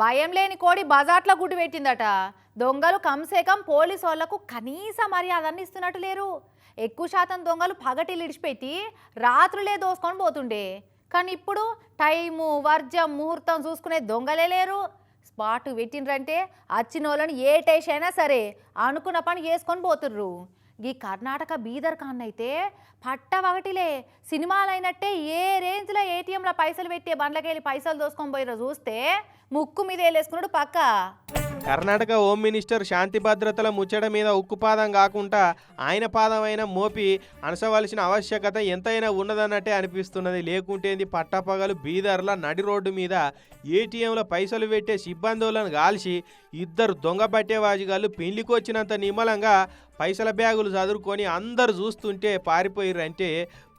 భయం లేని కోడి బజార్లో గుడ్డు పెట్టిందట. దొంగలు కంసేకం పోలీసు వాళ్ళకు కనీస మర్యాదన్ని ఇస్తున్నట్టు లేరు. ఎక్కువ శాతం దొంగలు పగటిలు ఇడిచిపెట్టి రాత్రులే దోసుకొని పోతుండే. కానీ ఇప్పుడు టైము వర్జం ముహూర్తం చూసుకునే దొంగలే లేరు. స్పాట్ పెట్టిండ్రంటే వచ్చిన వాళ్ళని ఏ టేష్ అయినా సరే అనుకున్న పని చేసుకొని పోతుర్రు. ఈ కర్ణాటక బీదర్ కాన్ అయితే పట్ట ఒకటిలే సినిమాలైనట్టే ఏ రేంజ్లో ఏటీఎంలో పైసలు పెట్టే బండ్లకెళ్ళి పైసలు దోసుకొని పోయిరో చూస్తే ముక్కు మీద వేలేసుకున్నాడు పక్క. కర్ణాటక హోమ్ మినిస్టర్ శాంతి భద్రతల ముచ్చట మీద ఉక్కుపాదం కాకుండా ఆయన పాదమైన మోపి అనసవలసిన ఆవశ్యకత ఎంతైనా ఉన్నదన్నట్టే అనిపిస్తున్నది. లేకుంటేంది పట్టపగలు బీదర్ల నడి రోడ్డు మీద ఏటీఎంలో పైసలు పెట్టే సిబ్బందులను కాల్చి ఇద్దరు దొంగ పట్టేవాజిగాళ్ళు పెళ్ళికొచ్చినంత నిమ్మలంగా పైసల బ్యాగులు చదువుకొని అందరు చూస్తుంటే పారిపోయిర్రంటే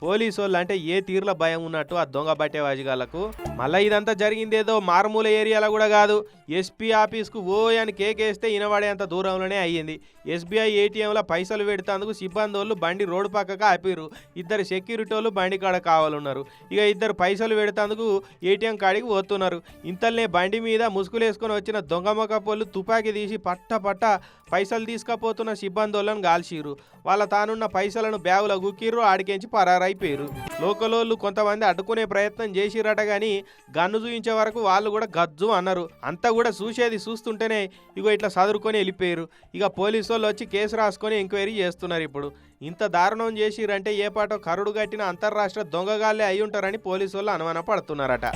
పోలీసు వాళ్ళు అంటే ఏ తీరులో భయం ఉన్నట్టు ఆ దొంగ బట్టేవాజిగాళ్ళకు మళ్ళీ ఇదంతా జరిగిందేదో మారుమూల ఏరియాలో కూడా కాదు. ఎస్పీ ఆఫీస్కు ఓ అని కేకేస్తే ఇనబడేంత దూరంలోనే అయ్యింది. ఎస్బీఐ ఏటీఎంలో పైసలు పెడతాందుకు సిబ్బంది వాళ్ళు బండి రోడ్డు పక్కకు ఆపిర్రు. ఇద్దరు సెక్యూరిటీ వాళ్ళు బండి కాడ కావాలన్నారు. ఇక ఇద్దరు పైసలు పెడతాందుకు ఏటీఎం కాడికి పోతున్నారు. ఇంతల్నే బండి మీద ముసుగులేసుకొని వచ్చిన దొంగ మొక్కపోళ్ళు తుపాకీ తీసి పట్ట పట్ట పైసలు తీసుకపోతున్న సిబ్బంది వాళ్ళని కాల్చిర్రు వాళ్ళ తానున్న పైసలను బ్యాగులో గుక్కిర్రు ఆడికించి పరారై అయిపోయారు. లోకలోళ్ళు కొంతమంది అడ్డుకునే ప్రయత్నం చేసిరట కానీ గన్ను చూయించే వరకు వాళ్ళు కూడా గజ్జు అన్నారు. అంతా కూడా చూసేది చూస్తుంటేనే ఇగో ఇట్లా చదువుకొని వెళ్ళిపోయారు. ఇక పోలీసు వాళ్ళు వచ్చి కేసు రాసుకొని ఎంక్వైరీ చేస్తున్నారు ఇప్పుడు. ఇంత దారుణం చేసిరంటే ఏ పాటో కరుడు కట్టిన అంతర్రాష్ట్ర దొంగగాళ్ళే అయి ఉంటారని పోలీసు వాళ్ళు అనుమాన పడుతున్నారట